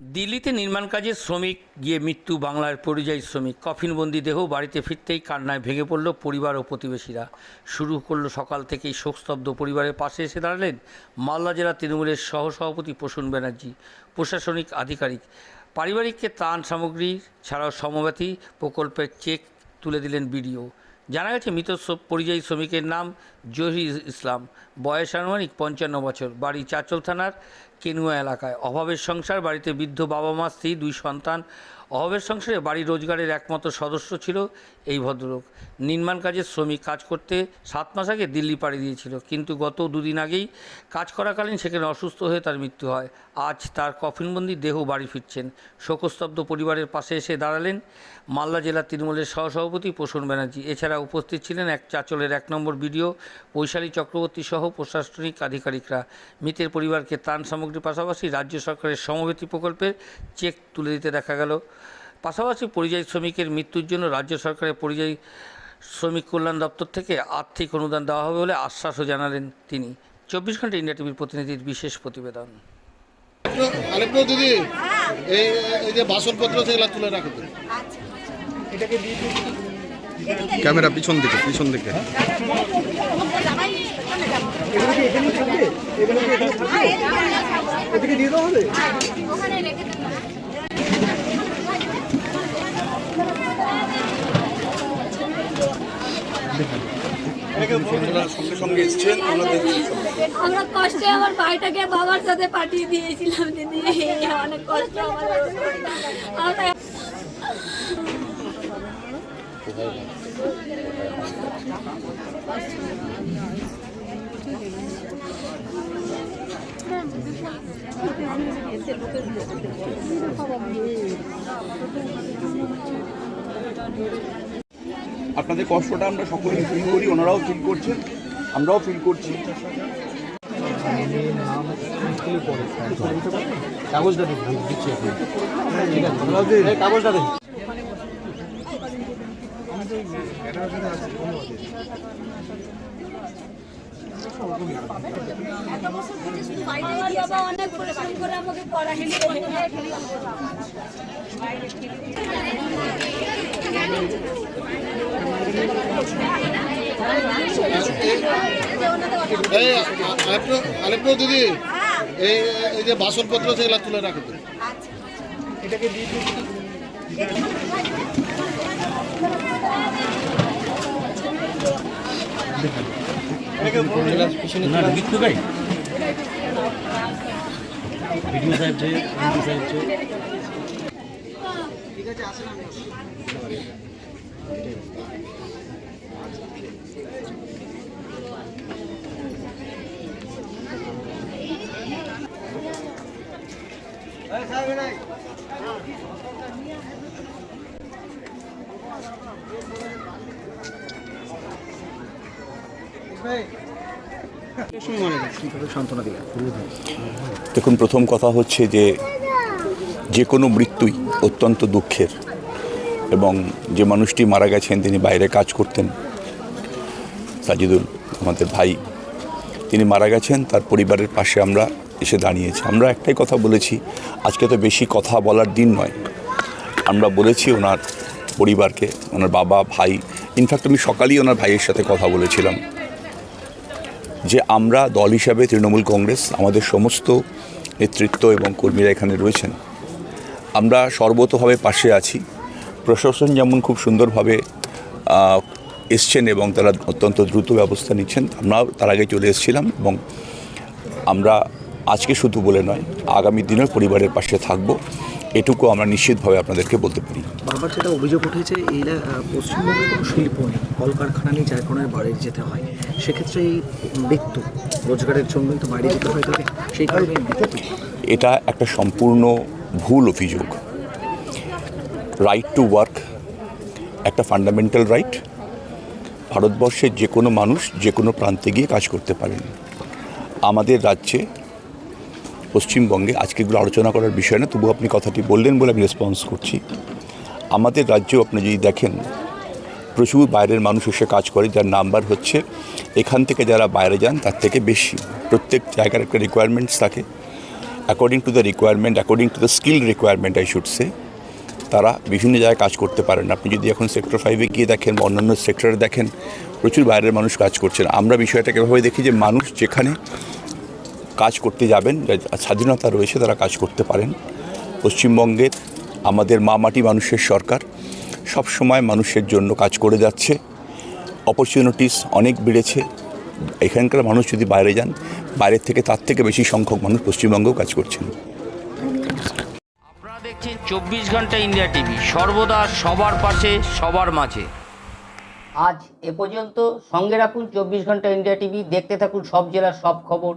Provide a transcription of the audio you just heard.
দিল্লিতে নির্মাণ কাজে শ্রমিক, গিয়ে মৃত্যু, বাংলার পরিযায়ী শ্রমিক, কফিনবন্দি দেহ, বাড়িতে ফিরতেই কান্নায় ভেঙে পড়ল পরিবার ও প্রতিবেশীরা। শুরু করল সকাল থেকেই শোকস্তব্ধ পরিবারের পাশে এসে দাঁড়ালেন মালদা জেলা তৃণমূলের সহসভাপতি প্রসূন ব্যানার্জি, প্রশাসনিক আধিকারিক। পারিবারিককে ত্রাণ সামগ্রী ছাড়াও সমব্যাথী প্রকল্পের চেক তুলে দিলেন বিডিও। জানা গেছে মৃত পরিযায়ী শ্রমিকের নাম জহির ইসলাম। বয়স আনুমানিক পঞ্চান্ন বছর। বাড়ি চাচল থানার কেনুয়া এলাকায়। অভাবের সংসার, বাড়িতে বৃদ্ধ বাবা মা স্ত্রী, দুই সন্তান। অভাবের সংসারে বাড়ি রোজগারের একমাত্র সদস্য ছিল এই ভদ্রলোক। নির্মাণ কাজের শ্রমিক কাজ করতে সাত মাস আগে দিল্লি পাড়ি দিয়েছিল। কিন্তু গত দুদিন আগেই কাজ করাকালীন সেখানে অসুস্থ হয়ে তার মৃত্যু হয়। আজ তার কফিনবন্দি দেহ বাড়ি ফিরছেন। শোকস্তব্ধ পরিবারের পাশে এসে দাঁড়ালেন মালদা জেলার তৃণমূলের সহসভাপতি প্রসূন ব্যানার্জি। এছাড়া উপস্থিত ছিলেন এক চাচলের এক নম্বর বিডিও বৈশালী চক্রবর্তী সহ প্রশাসনিক আধিকারিকরা। মৃতের পরিবারকে ত্রাণ সামগ্রীর পাশাপাশি রাজ্য সরকারের সমবেতী প্রকল্পের চেক তুলে দিতে দেখা গেল। পাশাপাশি পরিযায়ী শ্রমিকের মৃত্যুর জন্য রাজ্য সরকারের পরিযায়ী শ্রমিক কল্যাণ দপ্তর থেকে আর্থিক অনুদান দেওয়া হবে বলে আশ্বাসও জানালেন তিনি। চব্বিশ ঘণ্টা ইন্ডিয়া টিভির প্রতিনিধির বিশেষ প্রতিবেদন। আলিপুর দিদি এই এই যে বাসনপত্র সেগুলো তুলে রাখো তো। ক্যামেরা পিছন দিকে পিছন দিকে। সঙ্গে সঙ্গে এসছেন ওনাদের আমরা কষ্টে আমার ভাইটাকে বাবার সাথে পাঠিয়ে দিয়েছিলাম দিদি। অনেক কষ্ট আমরা আপনাদের কষ্টটা আমরা সকলেই ফিল করি ওনারাও ফিল করছেন আমরাও ফিল করছি। কাগজটা দিচ্ছি দিন আলিপুর দিদি। এই এই যে বাসনপত্র সেগুলো তুলে রাখো ভিডিও সাহেব ঠিক আছে আসেন আমি সাহেব দেখুন, প্রথম কথা হচ্ছে যে যে কোনো মৃত্যুই অত্যন্ত দুঃখের এবং যে মানুষটি মারা গেছেন, তিনি বাইরে কাজ করতেন, সাজিদুল, আমাদের ভাই, তিনি মারা গেছেন, তার পরিবারের পাশে আমরা এসে দাঁড়িয়েছি। আমরা একটাই কথা বলেছি, আজকে তো বেশি কথা বলার দিন নয়। আমরা বলেছি ওনার পরিবারকে, ওনার বাবা, ভাই ইনফ্যাক্ট আমি সকালেই ওনার ভাইয়ের সাথে কথা বলেছিলাম। যে আমরা দল হিসাবে তৃণমূল কংগ্রেস, আমাদের সমস্ত নেতৃত্ব এবং কর্মীরা এখানে রয়েছেন। আমরা সর্বতভাবে পাশে আছি। প্রশাসন যেমন খুব সুন্দরভাবে এসছেন এবং তারা অত্যন্ত দ্রুত ব্যবস্থা নিচ্ছেন। আমরা তার আগে চলে এসেছিলাম এবং আমরা আজকে শুধু বলে নয়, আগামী দিনের পরিবারের পাশে থাকব। এটুকু আমরা নিশ্চিতভাবে আপনাদেরকে বলতে পারি। বারবার যেটা অভিযোগ উঠেছে এই এলা- আহ, পশ্চিমবঙ্গে কোনো শিল্প নেই। কলকারখানা নেই যার কারণে বাইরে যেতে হয়। সেক্ষেত্রে এই মৃত্যু রোজগারের জন্য তো বাইরে যেতে হয় তাকে। সেই কারণে এটা একটা সম্পূর্ণ ভুল অভিযোগ। রাইট টু ওয়ার্ক একটা ফান্ডামেন্টাল রাইট ভারতবর্ষের যে কোনো মানুষ যে কোনো প্রান্তে গিয়ে কাজ করতে পারেন। আমাদের রাজ্যে পশ্চিমবঙ্গে আজকে এগুলো আলোচনা করার বিষয় না তবু আপনি কথাটি বললেন বলে আমি রেসপন্স করছি। আমাদের রাজ্যেও আপনি যদি দেখেন, প্রচুর বাইরের মানুষ এসে কাজ করে, যার নাম্বার হচ্ছে, এখান থেকে যারা বাইরে যান, তার থেকে বেশি। প্রত্যেক জায়গার একটা রিকোয়ারমেন্টস থাকে। According to the requirement according to the skill requirement I should say তারা বিভিন্ন জায়গায় কাজ করতে পারেন আপনি যদি এখন সেক্টর ফাইভে গিয়ে দেখেন বা অন্যান্য সেক্টরে দেখেন, প্রচুর বাইরের মানুষ কাজ করছেন আমরা বিষয়টাকে এভাবে দেখি যে মানুষ যেখানে কাজ করতে যাবেন স্বাধীনতা রয়েছে তারা কাজ করতে পারেন। পশ্চিমবঙ্গের আমাদের মা মাটি মানুষের সরকার সব সময় মানুষের জন্য কাজ করে যাচ্ছে। অপরচুনিটিস অনেক বেড়েছে। এখানকার মানুষ যদি বাইরে যান বাইরের থেকে তার থেকে বেশি সংখ্যক মানুষ পশ্চিমবঙ্গেও কাজ করছেন। আপনারা দেখছেন চব্বিশ ঘণ্টা ইন্ডিয়া টিভি সর্বদা সবার পাশে সবার মাঝে। আজ এ পর্যন্ত সঙ্গে রাখুন চব্বিশ ঘণ্টা ইন্ডিয়া টিভি দেখতে থাকুন সব জেলার সব খবর।